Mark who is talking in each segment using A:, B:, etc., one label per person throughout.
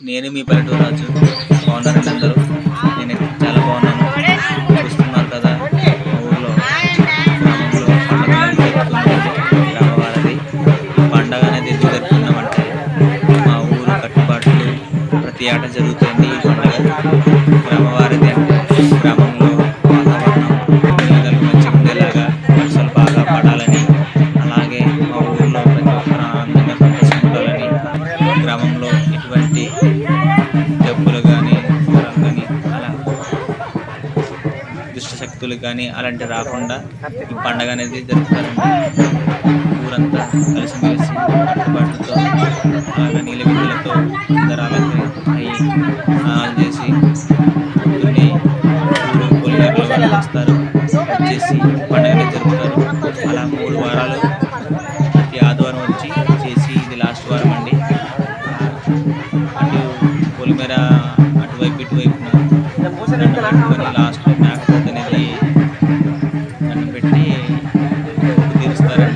A: నేను మీ పల్లెటూరు రాజు బాగున్నారండి అందరూ? కానీ అలాంటివి రాకుండా ఈ పండగ అనేది జరుపుతారండి. ఊరంతా కలిసిమెలిసి కట్టుబాటుతో అలాగే నీళ్ళ బిందెలతో అందరూ అలాగే అయ్యి స్నానాలు చేసి పొద్దున్నే ఊరు వాళ్ళు వస్తారు వచ్చేసి పండగని జరుపుతారు. అలా మూడు వారాలు ప్రతి ఆదివారం వచ్చి చేసి ఇది లాస్ట్ వారం అండి. అటు పొలిమేర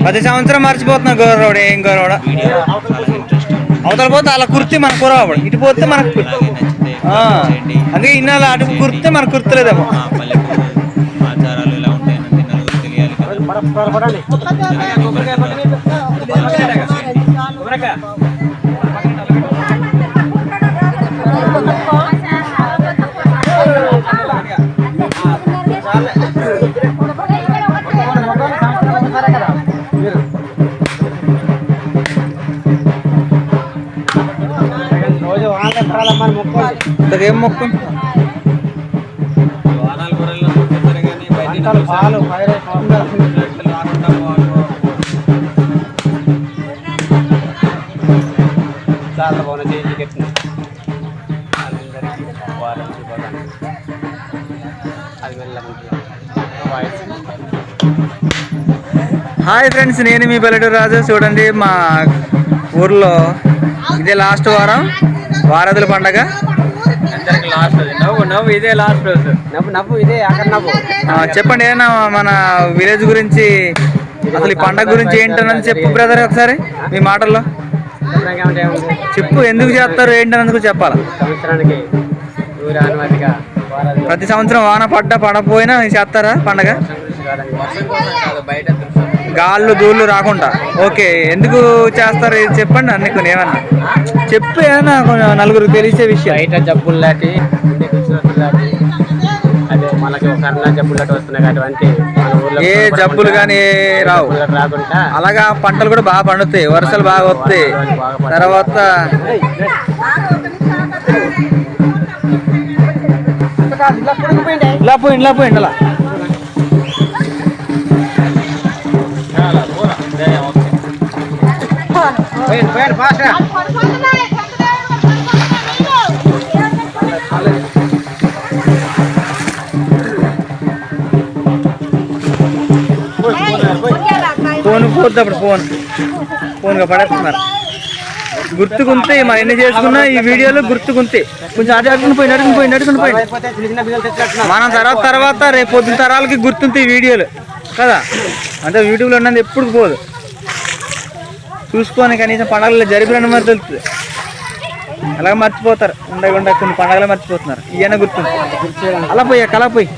B: ప్రతి సంవత్సరం మర్చిపోతున్నా గౌరవుడు ఏం గౌరవుడు? అవతల పోతే అలా కుర్తి మన కూరవాడు ఇటు పోతే మనకు అందుకే ఇన్నాళ్ళు అటు కుర్తే మనకు కుర్తలేదేమో.
A: ఆచారాలు
B: ఇంతకేం మొక్కు?
C: పాలు చాలా కట్టిన. అది
B: హాయ్ ఫ్రెండ్స్ నేను మీ పల్లెటూరు రాజు. చూడండి మా ఊర్లో ఇదే లాస్ట్ వారం. వారదుల పండగ?
C: అందరికి లాస్ట్ నవ్వు నవ్వు ఇదే లాస్ట్ రోజు. నవ్వు నవ్వు ఇదే అక్కడ నవ్వు.
B: ఆ, చెప్పండి ఏదైనా మన విలేజ్ గురించి? అసలు ఈ పండగ గురించి ఏంటన్నది చెప్పు బ్రదర్ ఒకసారి మీ మాటల్లో? చెప్పు ఎందుకు చేస్తారు ఏంటన్నందుకు చెప్పాలా?
C: సంవత్సరానికి
B: ప్రతి సంవత్సరం వాన పడ్డా పడకపోయినా చేస్తారా పండగ?
C: బయట దృశ్యం
B: గాళ్ళు దూళ్ళు రాకుండా. ఓకే ఎందుకు చేస్తారు ఇది? చెప్పండి అన్ని కొన్ని ఏమన్నా. చెప్పు ఏమన్నా కొంచెం నలుగురు తెలిసే విషయం.
C: బయట జబ్బులు లాంటి అదే మనకి ఒక కరోనా జబ్బులు లాంటి వస్తున్నాయి అటువంటి మన ఊర్లో
B: ఏ జబ్బులు కానీ రావు.
C: రాకుండా
B: అలాగా పంటలు కూడా బాగా పండుతాయి వర్షాలు బాగా వస్తాయి. తర్వాత ఇలా పోయింది ఇలా పోయింది అలా ఫోన్ పోద్ది అప్పుడు ఫోన్. ఫోన్గా పడేస్తున్నారు. గుర్తుకుంటే మనం ఎన్ని చేసుకున్నా ఈ వీడియోలో గుర్తుకుంటే. కొంచెం అటు అడుగుని పోయి అడుగుని పోయి అడుగుని పోయి. మనం తర్వాత తర్వాత రేపు పొద్దున తరాలకి గుర్తుంటాయి ఈ వీడియోలు. కదా? అంటే యూట్యూబ్లో ఉన్నది ఎప్పుడు పోదు. చూసుకొని కనీసం పండగలు జరిపిన మరి తెలుస్తుంది. అలాగే మర్చిపోతారు. ఉండకుండా కొన్ని పండగలు మర్చిపోతున్నారు. ఇవన్నీ గుర్తుంది అలా పోయి అలా పోయి.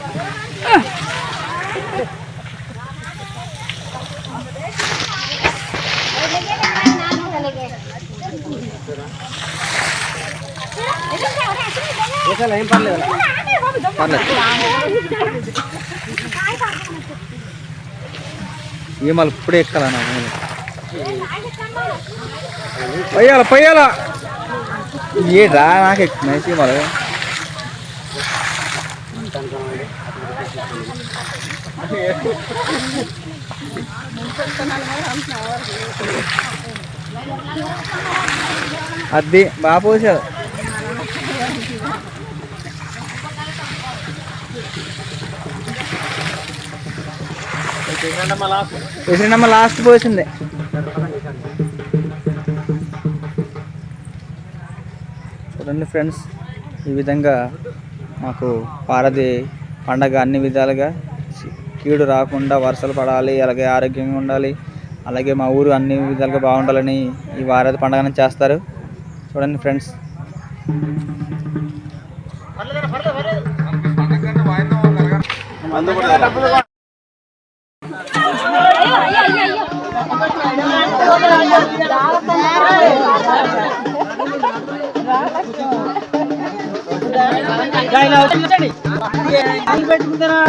C: దేశాలు ఏం పర్లేదు.
B: పర్లేదు ఏ మళ్ళీ ఇప్పుడే ఎక్కాలా నా మీద పోయాల పోయాల ఏ రా నాకు ఎక్కువ మళ్ళీ అది బాగా పోసావు వేసినమ్మ లాస్ట్ పోసింది. చూడండి ఫ్రెండ్స్ ఈ విధంగా మాకు పారది పండగ అన్ని విధాలుగా కీడు రాకుండా వర్షాలు పడాలి అలాగే ఆరోగ్యంగా ఉండాలి అలాగే మా ఊరు అన్ని విధాలుగా బాగుండాలని ఈ వారది పండుగను చేస్తారు. చూడండి ఫ్రెండ్స్.
C: జాయిన్ అవుతుంది పెట్టుకుంటారా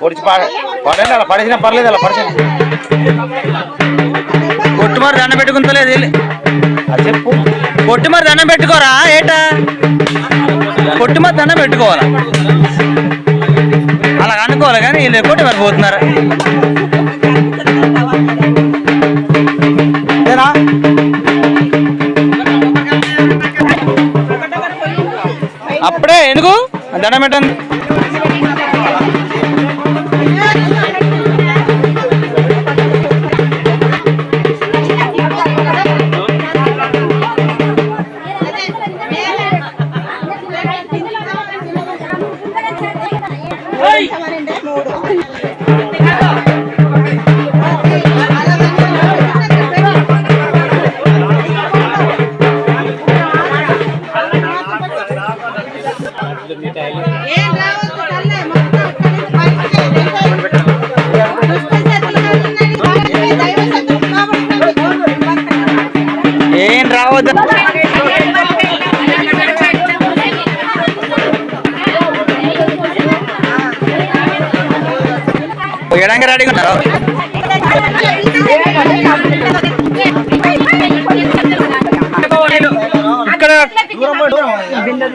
C: పొడిచి పడండి అలా పడేసినా పర్లేదు అలా పడిచిన
B: కొట్టుమారు మరి పెట్టుకుంటలేదు
C: అది చెప్పు.
B: కొట్టు మరి దండం పెట్టుకోరా? ఏటా? పొట్టి మరి దండం పెట్టుకోవాలా? అలా అనుకోవాలి కానీ వీళ్ళు పొట్టి మరి పోతున్నారు? అప్పుడే ఎందుకు? దండం పెట్టండి. ఎడంగా రెడీగా ఉన్నారు? ఇక్కడ
D: బిందెలు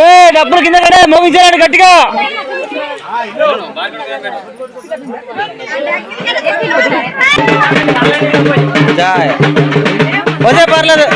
B: ఏ డబ్బులు కింద కడే మోగించాలండి గట్టిగా జాయ్ వదే పర్లేదు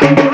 B: thank
C: you